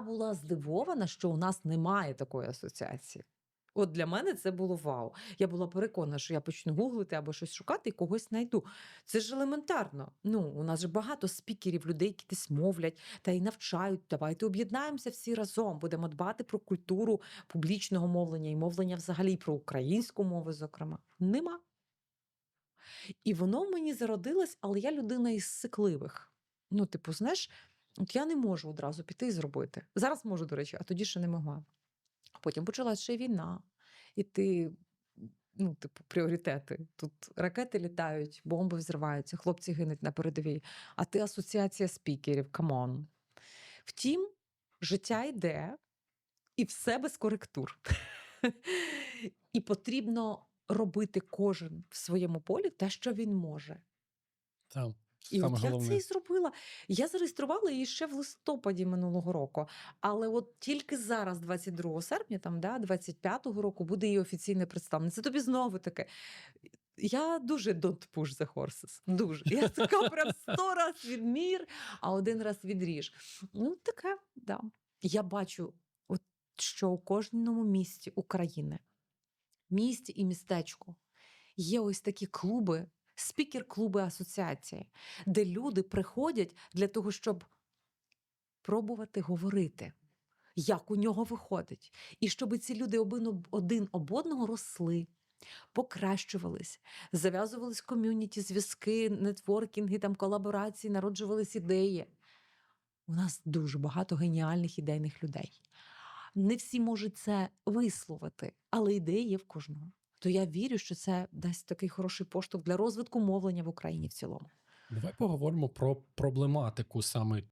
я була здивована, що у нас немає такої асоціації. От для мене це було вау. Я була переконана, що я почну гуглити або щось шукати і когось знайду. Це ж елементарно. Ну, у нас же багато спікерів, людей, які десь мовлять та й навчають. Давайте об'єднаємося всі разом. Будемо дбати про культуру публічного мовлення і мовлення взагалі про українську мову, зокрема. Нема. І воно в мені зародилось, але я людина із сикливих. Ну, типу, знаєш, от я не можу одразу піти і зробити. Зараз можу, до речі, а тоді ще не могла. А потім почалася ще війна. І ти, ну, типу, пріоритети. Тут ракети літають, бомби взриваються, хлопці гинуть на передовій. А ти асоціація спікерів, камон. Втім, життя йде, і все без коректур. І потрібно робити кожен в своєму полі те, що він може. Там І саме от я головне. це і зробила. Я зареєструвала її ще в листопаді минулого року. Але от тільки зараз, 22 серпня, там, да, 25-го року, буде її офіційне представлення. Це тобі знову таке. Я дуже don't push the horses. Дуже. Я така прям сто раз відмір, а один раз відріж. Ну, таке, да. Я бачу, от, що у кожному місті України, місті і містечку є ось такі клуби, спікер-клуби асоціації, де люди приходять для того, щоб пробувати говорити, як у нього виходить, і щоб ці люди один об- одного росли. Покращувались, зав'язувались ком'юніті, зв'язки, нетворкінги, там колаборації, народжувались ідеї. У нас дуже багато геніальних ідейних людей. Не всі можуть це висловити, але ідеї є в кожного. То я вірю, що це дасть такий хороший поштовх для розвитку мовлення в Україні в цілому. Давай поговоримо про проблематику саме